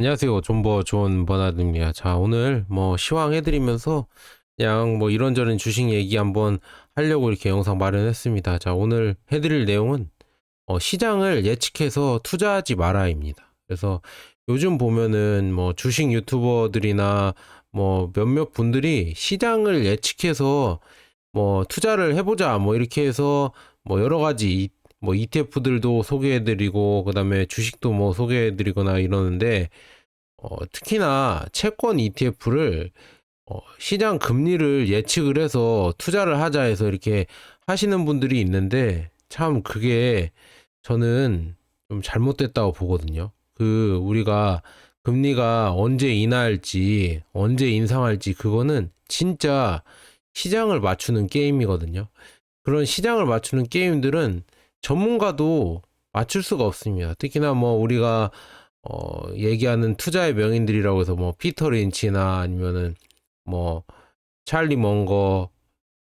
안녕하세요. 존버 존 버나드입니다. 자, 오늘 뭐 시황 해드리면서 그냥 뭐 이런저런 주식 얘기 한번 하려고 이렇게 영상 마련했습니다. 자, 오늘 해드릴 내용은 어, 시장을 예측해서 투자하지 마라입니다. 그래서 요즘 보면은 뭐 주식 유튜버들이나 뭐 몇몇 분들이 시장을 예측해서 뭐 투자를 해보자 뭐 이렇게 해서 뭐 여러 가지 이- 뭐 ETF들도 소개해드리고 그다음에 주식도 뭐 소개해드리거나 이러는데 어, 특히나 채권 ETF를 어, 시장 금리를 예측을 해서 투자를 하자 해서 이렇게 하시는 분들이 있는데 참 그게 저는 좀 잘못됐다고 보거든요. 그 우리가 금리가 언제 인하할지 언제 인상할지 그거는 진짜 시장을 맞추는 게임이거든요. 그런 시장을 맞추는 게임들은 전문가도 맞출 수가 없습니다. 특히나 뭐 우리가 어, 얘기하는 투자의 명인들이라고 해서 뭐 피터 린치나 아니면은 뭐 찰리 먼거,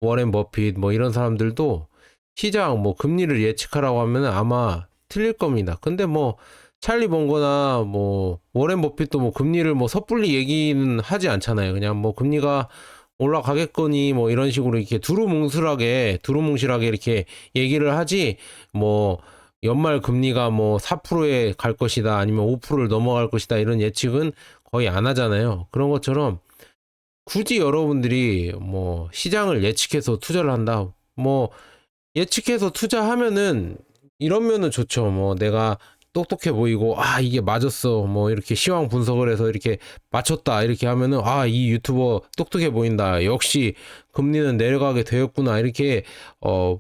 워렌 버핏 뭐 이런 사람들도 시장 뭐 금리를 예측하라고 하면은 아마 틀릴 겁니다. 근데 뭐 찰리 먼거나 뭐 워렌 버핏도 뭐 금리를 뭐 섣불리 얘기는 하지 않잖아요. 그냥 뭐 금리가 올라가겠거니 뭐 이런 식으로 이렇게 두루뭉술하게 두루뭉실하게 이렇게 얘기를 하지 뭐 연말 금리가 뭐 4%에 갈 것이다 아니면 5%를 넘어갈 것이다 이런 예측은 거의 안 하잖아요. 그런 것처럼 굳이 여러분들이 뭐 시장을 예측해서 투자를 한다. 뭐 예측해서 투자하면은 이러면은 좋죠. 뭐 내가 똑똑해 보이고 아 이게 맞았어. 뭐 이렇게 시황 분석을 해서 이렇게 맞췄다. 이렇게 하면은 아 이 유튜버 똑똑해 보인다. 역시 금리는 내려가게 되었구나. 이렇게 어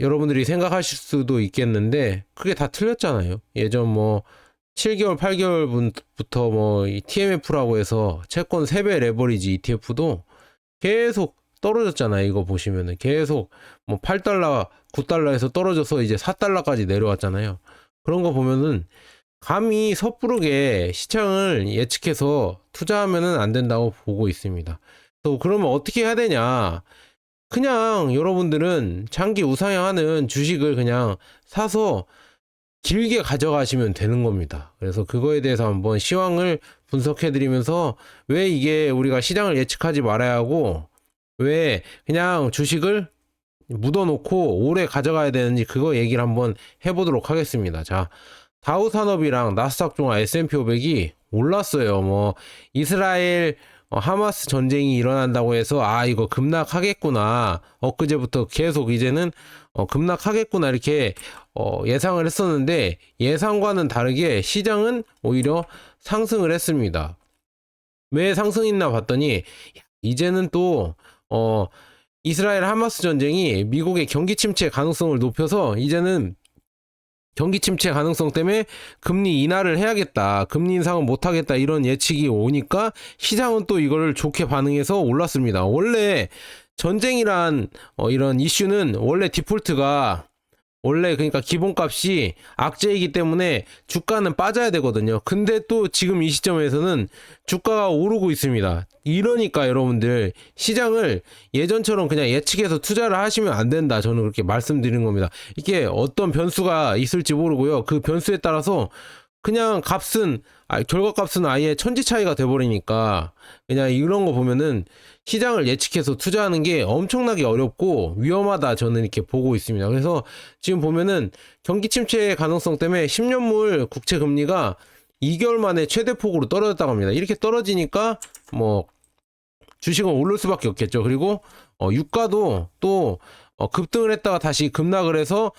여러분들이 생각하실 수도 있겠는데 그게 다 틀렸잖아요. 예전 뭐 7개월, 8개월부터 뭐이 TMF라고 해서 채권 3배 레버리지 ETF도 계속 떨어졌잖아요. 이거 보시면은 계속 뭐 8달러, 9달러에서 떨어져서 이제 4달러까지 내려왔잖아요. 그런 거 보면은 감히 섣부르게 시장을 예측해서 투자하면은 안 된다고 보고 있습니다. 또 그러면 어떻게 해야 되냐? 그냥 여러분들은 장기 우상향하는 주식을 그냥 사서 길게 가져가시면 되는 겁니다. 그래서 그거에 대해서 한번 시황을 분석해 드리면서 왜 이게 우리가 시장을 예측하지 말아야 하고 왜 그냥 주식을 묻어놓고 오래 가져가야 되는지 그거 얘기를 한번 해보도록 하겠습니다. 자, 다우 산업이랑 나스닥 종합 S&P 500이 올랐어요. 뭐 이스라엘 어, 하마스 전쟁이 일어난다고 해서 아 이거 급락하겠구나 엊그제부터 계속 이제는 어, 급락하겠구나 이렇게 어, 예상을 했었는데 예상과는 다르게 시장은 오히려 상승을 했습니다. 왜 상승했나 봤더니 야, 이제는 또 어, 이스라엘 하마스 전쟁이 미국의 경기 침체 가능성을 높여서 이제는 경기 침체 가능성 때문에 금리 인하를 해야겠다. 금리 인상은 못 하겠다. 이런 예측이 오니까 시장은 또 이거를 좋게 반응해서 올랐습니다. 원래 전쟁이란 어, 이런 이슈는 원래 디폴트가 원래 그러니까 기본값이 악재이기 때문에 주가는 빠져야 되거든요. 근데 또 지금 이 시점에서는 주가가 오르고 있습니다. 이러니까 여러분들 시장을 예전처럼 그냥 예측해서 투자를 하시면 안 된다. 저는 그렇게 말씀드리는 겁니다. 이게 어떤 변수가 있을지 모르고요. 그 변수에 따라서 그냥 값은 아, 결과 값은 아예 천지 차이가 돼버리니까 그냥 이런 거 보면은 시장을 예측해서 투자하는 게 엄청나게 어렵고 위험하다 저는 이렇게 보고 있습니다. 그래서 지금 보면은 경기 침체 가능성 때문에 10년물 국채 금리가 2개월 만에 최대 폭으로 떨어졌다고 합니다. 이렇게 떨어지니까 뭐 주식은 오를 수밖에 없겠죠. 그리고 어, 유가도 또 어, 급등을 했다가 다시 급락을 해서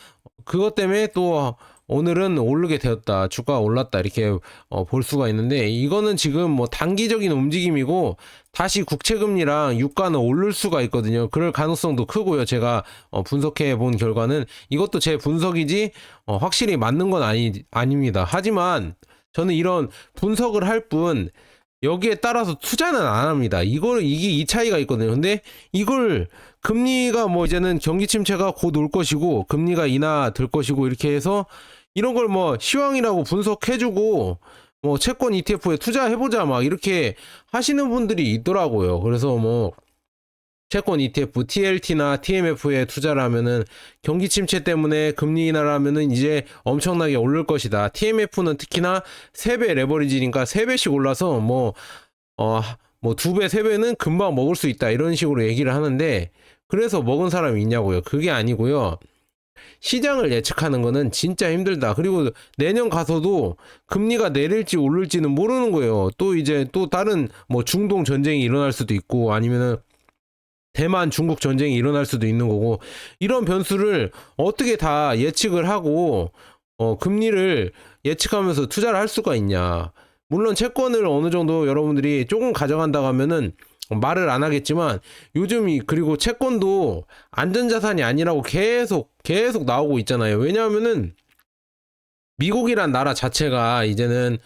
그것 때문에 또 오늘은 오르게 되었다. 주가가 올랐다. 이렇게 어, 볼 수가 있는데 이거는 지금 뭐 단기적인 움직임이고 다시 국채금리랑 유가는 오를 수가 있거든요. 그럴 가능성도 크고요. 제가 어, 분석해 본 결과는 이것도 제 분석이지 어, 확실히 맞는 건 아니 아닙니다. 하지만 저는 이런 분석을 할 뿐 여기에 따라서 투자는 안 합니다. 이걸 이게 이 차이가 있거든요. 근데 이걸 금리가 뭐 이제는 경기 침체가 곧 올 것이고 금리가 인하 될 것이고 이렇게 해서 이런 걸 뭐 시황이라고 분석해주고 뭐 채권 ETF에 투자해보자 막 이렇게 하시는 분들이 있더라고요. 그래서 뭐 채권 ETF, TLT나 TMF에 투자를 하면은 경기 침체 때문에 금리 인하를 하면은 이제 엄청나게 오를 것이다. TMF는 특히나 3배 레버리지니까 3배씩 올라서 뭐, 어, 뭐 2배, 3배는 금방 먹을 수 있다. 이런 식으로 얘기를 하는데 그래서 먹은 사람이 있냐고요. 그게 아니고요. 시장을 예측하는 거는 진짜 힘들다. 그리고 내년 가서도 금리가 내릴지 오를지는 모르는 거예요. 또 이제 또 다른 뭐 중동 전쟁이 일어날 수도 있고 아니면은 대만 중국 전쟁이 일어날 수도 있는 거고 이런 변수를 어떻게 다 예측을 하고 어 금리를 예측하면서 투자를 할 수가 있냐. 물론 채권을 어느 정도 여러분들이 조금 가져간다고 하면은 말을 안 하겠지만 요즘 이 그리고 채권도 안전자산이 아니라고 계속 계속 나오고 있잖아요. 왜냐하면은 미국이란 나라 자체가 이제는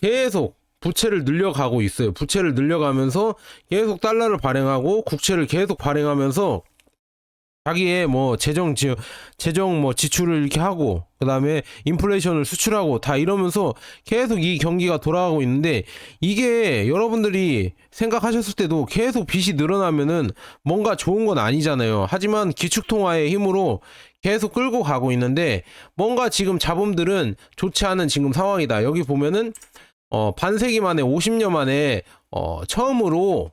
계속 부채를 늘려가고 있어요. 부채를 늘려가면서 계속 달러를 발행하고 국채를 계속 발행하면서 자기의 뭐 재정 지 재정 뭐 지출을 이렇게 하고 그다음에 인플레이션을 수출하고 다 이러면서 계속 이 경기가 돌아가고 있는데 이게 여러분들이 생각하셨을 때도 계속 빚이 늘어나면은 뭔가 좋은 건 아니잖아요. 하지만 기축통화의 힘으로 계속 끌고 가고 있는데 뭔가 지금 자본들은 좋지 않은 지금 상황이다. 여기 보면은 어 반세기 만에 50년 만에 어 처음으로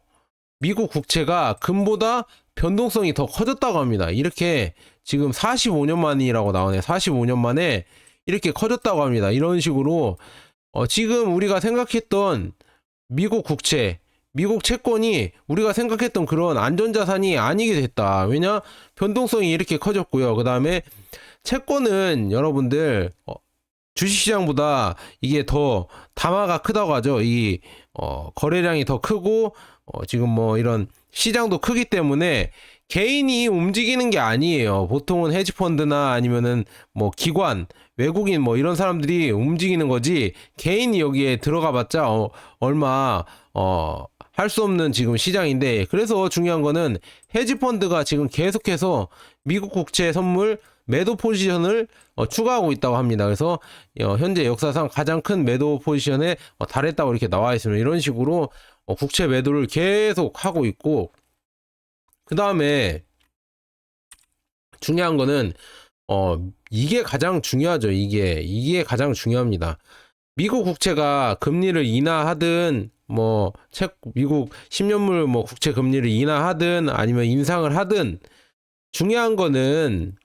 미국 국채가 금보다 변동성이 더 커졌다고 합니다. 이렇게 지금 45년 만이라고 나오네. 45년 만에 이렇게 커졌다고 합니다. 이런 식으로 어, 지금 우리가 생각했던 미국 국채, 미국 채권이 우리가 생각했던 그런 안전자산이 아니게 됐다. 왜냐? 변동성이 이렇게 커졌고요. 그 다음에 채권은 여러분들 어, 주식시장보다 이게 더 담화가 크다고 하죠. 이 어, 거래량이 더 크고 어, 지금 뭐 이런 시장도 크기 때문에 개인이 움직이는 게 아니에요. 보통은 헤지펀드나 아니면은 뭐 기관, 외국인 뭐 이런 사람들이 움직이는 거지 개인이 여기에 들어가 봤자 어, 얼마 어, 할 수 없는 지금 시장인데 그래서 중요한 거는 헤지펀드가 지금 계속해서 미국 국채 선물 매도 포지션을 어, 추가하고 있다고 합니다. 그래서 어, 현재 역사상 가장 큰 매도 포지션에 어, 달했다고 이렇게 나와 있습니다. 이런 식으로 어, 국채 매도를 계속 하고 있고 그 다음에 중요한 거는 어 이게 가장 중요하죠. 이게 이게 가장 중요합니다. 미국 국채가 금리를 인하하든 뭐 책 미국 10년물 뭐 국채 금리를 인하하든 아니면 인상을 하든 중요한 거는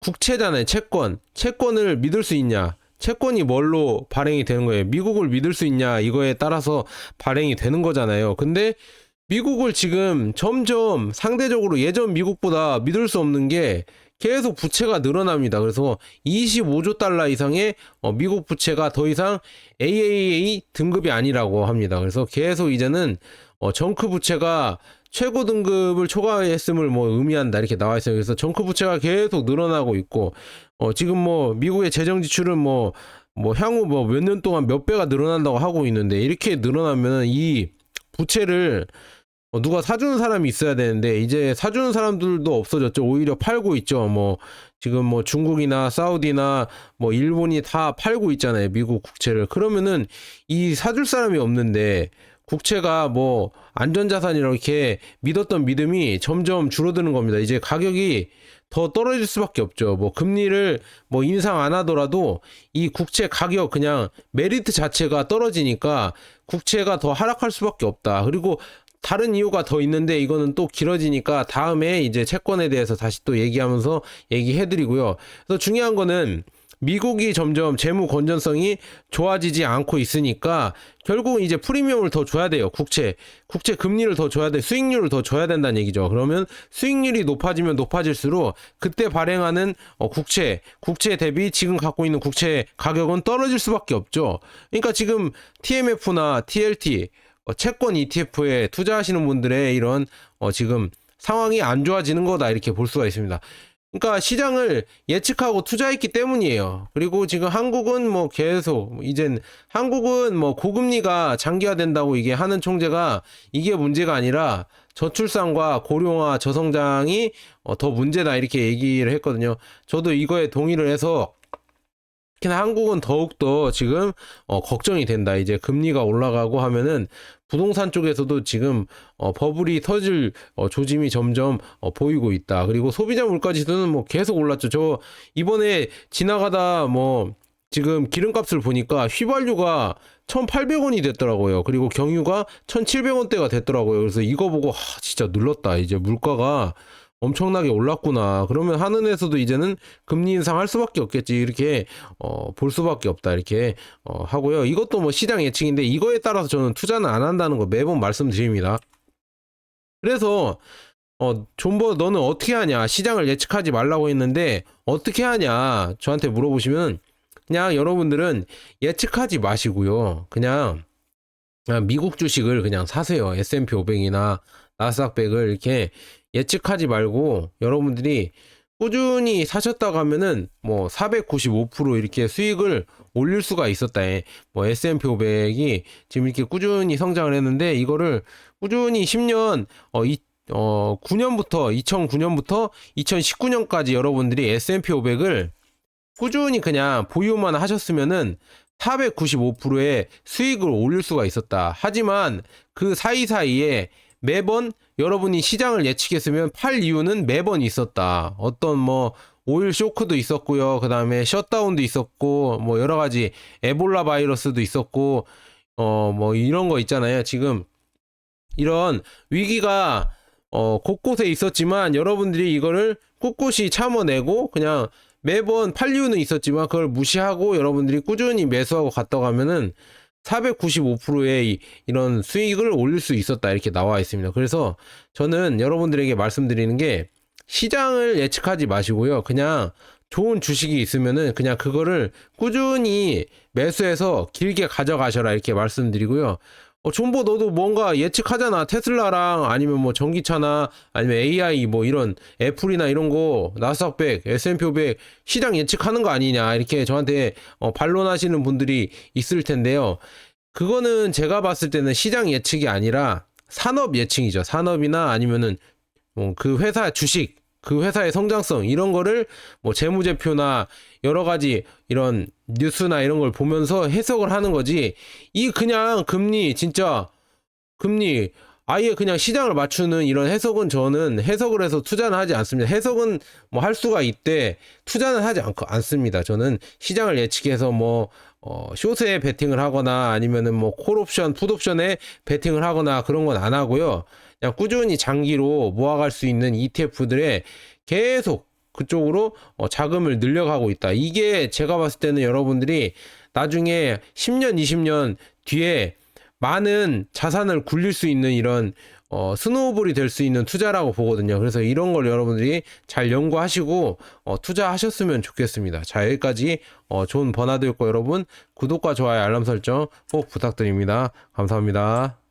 국채잖아요. 채권. 채권을 믿을 수 있냐? 채권이 뭘로 발행이 되는 거예요? 미국을 믿을 수 있냐? 이거에 따라서 발행이 되는 거잖아요. 근데 미국을 지금 점점 상대적으로 예전 미국보다 믿을 수 없는 게 계속 부채가 늘어납니다. 그래서 25조 달러 이상의 어, 미국 부채가 더 이상 AAA 등급이 아니라고 합니다. 그래서 계속 이제는 어, 정크 부채가 최고 등급을 초과했음을 뭐 의미한다 이렇게 나와 있어요. 그래서 정크 부채가 계속 늘어나고 있고 어, 지금 뭐 미국의 재정 지출은 뭐뭐 향후 뭐 몇 년 동안 몇 배가 늘어난다고 하고 있는데 이렇게 늘어나면 이 부채를 어, 누가 사주는 사람이 있어야 되는데 이제 사주는 사람들도 없어졌죠. 오히려 팔고 있죠. 뭐 지금 뭐 중국이나 사우디나 뭐 일본이 다 팔고 있잖아요. 미국 국채를. 그러면은 이 사줄 사람이 없는데 국채가 뭐 안전자산이라고 이렇게 믿었던 믿음이 점점 줄어드는 겁니다. 이제 가격이 더 떨어질 수밖에 없죠. 뭐 금리를 뭐 인상 안 하더라도 이 국채 가격 그냥 메리트 자체가 떨어지니까 국채가 더 하락할 수밖에 없다. 그리고 다른 이유가 더 있는데 이거는 또 길어지니까 다음에 이제 채권에 대해서 다시 또 얘기하면서 얘기해 드리고요. 그래서 중요한 거는 미국이 점점 재무 건전성이 좋아지지 않고 있으니까 결국 이제 프리미엄을 더 줘야 돼요. 국채. 국채 금리를 더 줘야 돼. 수익률을 더 줘야 된다는 얘기죠. 그러면 수익률이 높아지면 높아질수록 그때 발행하는 어, 국채, 국채 대비 지금 갖고 있는 국채 가격은 떨어질 수밖에 없죠. 그러니까 지금 TMF나 TLT 어, 채권 ETF에 투자하시는 분들의 이런 어, 지금 상황이 안 좋아지는 거다 이렇게 볼 수가 있습니다. 그러니까 시장을 예측하고 투자했기 때문이에요. 그리고 지금 한국은 뭐 계속 이젠 한국은 뭐 고금리가 장기화된다고 이게 하는 총재가 이게 문제가 아니라 저출산과 고령화 저성장이 어, 더 문제다 이렇게 얘기를 했거든요. 저도 이거에 동의를 해서 특히나 한국은 더욱더 지금 어, 걱정이 된다. 이제 금리가 올라가고 하면은 부동산 쪽에서도 지금 어, 버블이 터질 어, 조짐이 점점 어, 보이고 있다. 그리고 소비자 물가 지수는 뭐 계속 올랐죠. 저 이번에 지나가다 뭐 지금 기름값을 보니까 휘발유가 1,800원이 됐더라고요. 그리고 경유가 1,700원대가 됐더라고요. 그래서 이거 보고 하, 진짜 눌렀다. 이제 물가가 엄청나게 올랐구나. 그러면 한은에서도 이제는 금리 인상할 수밖에 없겠지. 이렇게 어, 볼 수밖에 없다. 이렇게 어, 하고요. 이것도 뭐 시장 예측인데 이거에 따라서 저는 투자는 안 한다는 거 매번 말씀드립니다. 그래서 어, 존버 너는 어떻게 하냐? 시장을 예측하지 말라고 했는데 어떻게 하냐? 저한테 물어보시면 그냥 여러분들은 예측하지 마시고요. 그냥 그냥 미국 주식을 그냥 사세요. S&P 500이나 나스닥 100을 이렇게 예측하지 말고 여러분들이 꾸준히 사셨다고 하면은 뭐 495% 이렇게 수익을 올릴 수가 있었다. 뭐 S&P 500이 지금 이렇게 꾸준히 성장을 했는데 이거를 꾸준히 10년 어, 이, 어 9년부터 2009년부터 2019년까지 여러분들이 S&P 500을 꾸준히 그냥 보유만 하셨으면은 495%의 수익을 올릴 수가 있었다. 하지만 그 사이사이에 매번 여러분이 시장을 예측했으면 팔 이유는 매번 있었다. 어떤 뭐 오일 쇼크도 있었고요. 그 다음에 셧다운도 있었고 뭐 여러 가지 에볼라 바이러스도 있었고 어 뭐 이런 거 있잖아요. 지금 이런 위기가 어 곳곳에 있었지만 여러분들이 이거를 꿋꿋이 참아내고 그냥 매번 팔 이유는 있었지만 그걸 무시하고 여러분들이 꾸준히 매수하고 갔다 가면은 495%의 이, 이런 수익을 올릴 수 있었다 이렇게 나와 있습니다. 그래서 저는 여러분들에게 말씀드리는 게 시장을 예측하지 마시고요. 그냥 좋은 주식이 있으면은 그냥 그거를 꾸준히 매수해서 길게 가져가셔라 이렇게 말씀드리고요. 어, 존버 너도 뭔가 예측하잖아. 테슬라랑 아니면 뭐 전기차나 아니면 AI 뭐 이런 애플이나 이런 거 나스닥 100, S&P 500 시장 예측하는 거 아니냐 이렇게 저한테 어, 반론하시는 분들이 있을 텐데요. 그거는 제가 봤을 때는 시장 예측이 아니라 산업 예측이죠. 산업이나 아니면은 뭐그 회사 주식, 그 회사의 성장성 이런 거를 뭐 재무제표나 여러 가지 이런 뉴스나 이런 걸 보면서 해석을 하는 거지. 이 그냥 금리 진짜 금리 아예 그냥 시장을 맞추는 이런 해석은 저는 해석을 해서 투자는 하지 않습니다. 해석은 뭐 할 수가 있대 투자는 하지 않고 않습니다. 저는 시장을 예측해서 뭐 어, 숏에 베팅을 하거나 아니면은 뭐 콜옵션, 풋옵션에 베팅을 하거나 그런 건 안 하고요. 그냥 꾸준히 장기로 모아갈 수 있는 ETF들에 계속 그쪽으로 어, 자금을 늘려가고 있다. 이게 제가 봤을 때는 여러분들이 나중에 10년, 20년 뒤에 많은 자산을 굴릴 수 있는 이런 어, 스노우볼이 될 수 있는 투자라고 보거든요. 그래서 이런 걸 여러분들이 잘 연구하시고 어, 투자하셨으면 좋겠습니다. 자, 여기까지 어, 좋은 버나드였고 여러분 구독과 좋아요, 알람 설정 꼭 부탁드립니다. 감사합니다.